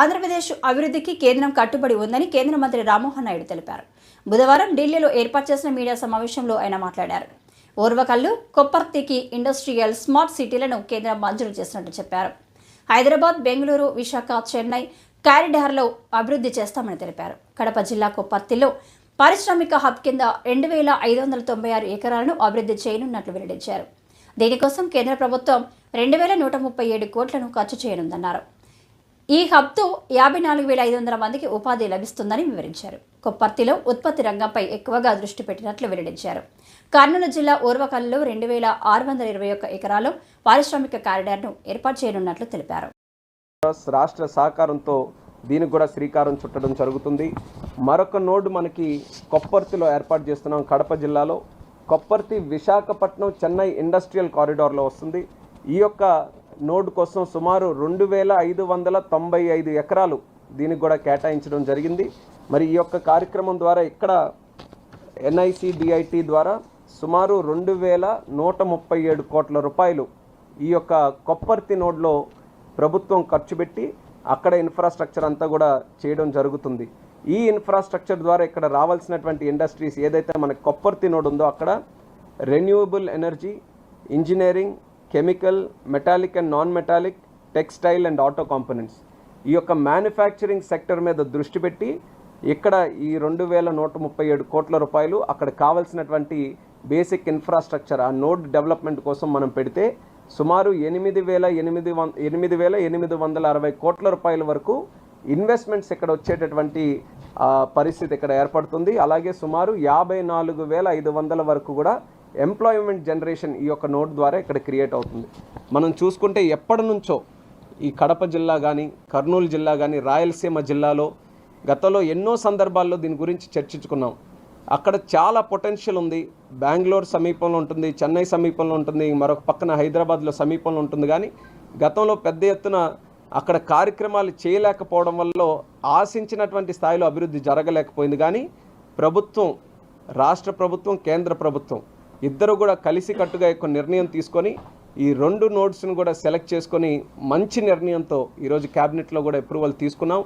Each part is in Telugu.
ఆంధ్రప్రదేశ్ అభివృద్ధికి కేంద్రం కట్టుబడి ఉందని కేంద్ర మంత్రి రామ్మోహన్ నాయుడు తెలిపారు. బుధవారం ఢిల్లీలో ఏర్పాటు చేసిన మీడియా సమావేశంలో ఆయన మాట్లాడారు. ఓర్వకల్లు కొప్పర్తికి ఇండస్ట్రియల్ స్మార్ట్ సిటీలను కేంద్రం మంజూరు చేసినట్టు చెప్పారు. హైదరాబాద్ బెంగళూరు విశాఖ చెన్నై కారిడార్లో అభివృద్ధి చేస్తామని తెలిపారు. కడప జిల్లా కొప్పర్తిలో పారిశ్రామిక హబ్ కింద రెండు వేల ఐదు వందల తొంభై ఆరు ఎకరాలను అభివృద్ధి చేయనున్నట్లు వెల్లడించారు. దీనికోసం కేంద్ర ప్రభుత్వం రెండు వేల నూట ముప్పై ఏడు కోట్లను ఖర్చు చేయనుందన్నారు. ఈ హబ్తో యాభై నాలుగు వేల ఐదు వందల మందికి ఉపాధి లభిస్తుందని వివరించారు. కొప్పర్తిలో ఉత్పత్తి రంగంపై ఎక్కువగా దృష్టి పెట్టినట్లు వెల్లడించారు. కర్నూలు జిల్లా ఓర్వకల్లో రెండు వేల ఆరు వందల ఇరవై ఒక్క ఎకరాల్లో పారిశ్రామిక కారిడార్ను ఏర్పాటు చేయనున్నట్లు తెలిపారు. రాష్ట్ర సహకారంతో దీనికి కూడా శ్రీకారం చుట్టడం జరుగుతుంది. మరొక నోడ్ మనకి కొప్పర్తిలో ఏర్పాటు చేస్తున్నాం కడప జిల్లాలో. కొప్పర్తి విశాఖపట్నం చెన్నై ఇండస్ట్రియల్ కారిడార్లో వస్తుంది. ఈ యొక్క నోడ్ కోసం సుమారు రెండు వేల ఐదు వందల తొంభై ఐదు ఎకరాలు దీనికి కూడా కేటాయించడం జరిగింది. మరి ఈ యొక్క కార్యక్రమం ద్వారా ఇక్కడ ఎన్ఐసిడిఐటి ద్వారా సుమారు రెండు వేల నూట ముప్పై ఏడు కోట్ల రూపాయలు ఈ యొక్క కొప్పర్తి నోడ్లో ప్రభుత్వం ఖర్చు పెట్టి అక్కడ ఇన్ఫ్రాస్ట్రక్చర్ అంతా కూడా చేయడం జరుగుతుంది. ఈ ఇన్ఫ్రాస్ట్రక్చర్ ద్వారా ఇక్కడ రావాల్సినటువంటి ఇండస్ట్రీస్ ఏదైతే మనకి కొప్పర్తి నోడ్ ఉందో అక్కడ renewable energy engineering chemical metallic and non metallic textile and auto components. ఈ యొక్క మ్యానుఫ్యాక్చరింగ్ సెక్టర్ మీద దృష్టి పెట్టి ఇక్కడ ఈ రెండు వేల నూట ముప్పై ఏడు కోట్ల రూపాయలు అక్కడ కావలసినటువంటి బేసిక్ ఇన్ఫ్రాస్ట్రక్చర్ ఆ నోడ్ డెవలప్మెంట్ కోసం మనం పెడితే సుమారు ఎనిమిది వేల ఎనిమిది వం ఎనిమిది వేల ఎనిమిది వందల అరవై కోట్ల రూపాయల వరకు ఇన్వెస్ట్మెంట్స్ ఇక్కడ వచ్చేటటువంటి పరిస్థితి ఇక్కడ ఏర్పడుతుంది. అలాగే సుమారు యాభై నాలుగు వేల ఐదు వందల వరకు కూడా ఎంప్లాయ్మెంట్ జనరేషన్ ఈ యొక్క నోట్ ద్వారా ఇక్కడ క్రియేట్ అవుతుంది. మనం చూసుకుంటే ఎప్పటి నుంచో ఈ కడప జిల్లా కానీ కర్నూలు జిల్లా కానీ రాయలసీమ జిల్లాలో గతంలో ఎన్నో సందర్భాల్లో దీని గురించి చర్చించుకున్నాం. అక్కడ చాలా పొటెన్షియల్ ఉంది. బెంగళూరు సమీపంలో ఉంటుంది చెన్నై సమీపంలో ఉంటుంది మరొక పక్కన హైదరాబాద్లో సమీపంలో ఉంటుంది. కానీ గతంలో పెద్ద ఎత్తున అక్కడ కార్యక్రమాలు చేయలేకపోవడం వల్ల ఆశించినటువంటి స్థాయిలో అభివృద్ధి జరగలేకపోయింది. కానీ ప్రభుత్వం రాష్ట్ర ప్రభుత్వం కేంద్ర ప్రభుత్వం ఇద్దరు కూడా కలిసి కట్టుగా ఎక్కువ నిర్ణయం తీసుకొని ఈ రెండు నోట్స్ను కూడా సెలెక్ట్ చేసుకొని మంచి నిర్ణయంతో ఈరోజు క్యాబినెట్లో కూడా అప్రూవల్ తీసుకున్నాం.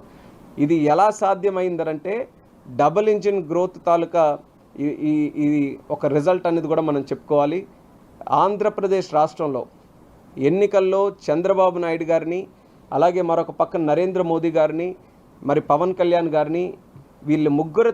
ఇది ఎలా సాధ్యమైందనంటే డబుల్ ఇంజిన్ గ్రోత్ తాలూకా ఈ- ఈ ఇది ఒక రిజల్ట్ అనేది కూడా మనం చెప్పుకోవాలి. ఆంధ్రప్రదేశ్ రాష్ట్రంలో ఎన్నికల్లో చంద్రబాబు నాయుడు గారిని అలాగే మరొక పక్కన నరేంద్ర మోదీ గారిని మరి పవన్ కళ్యాణ్ గారిని వీళ్ళు ముగ్గురు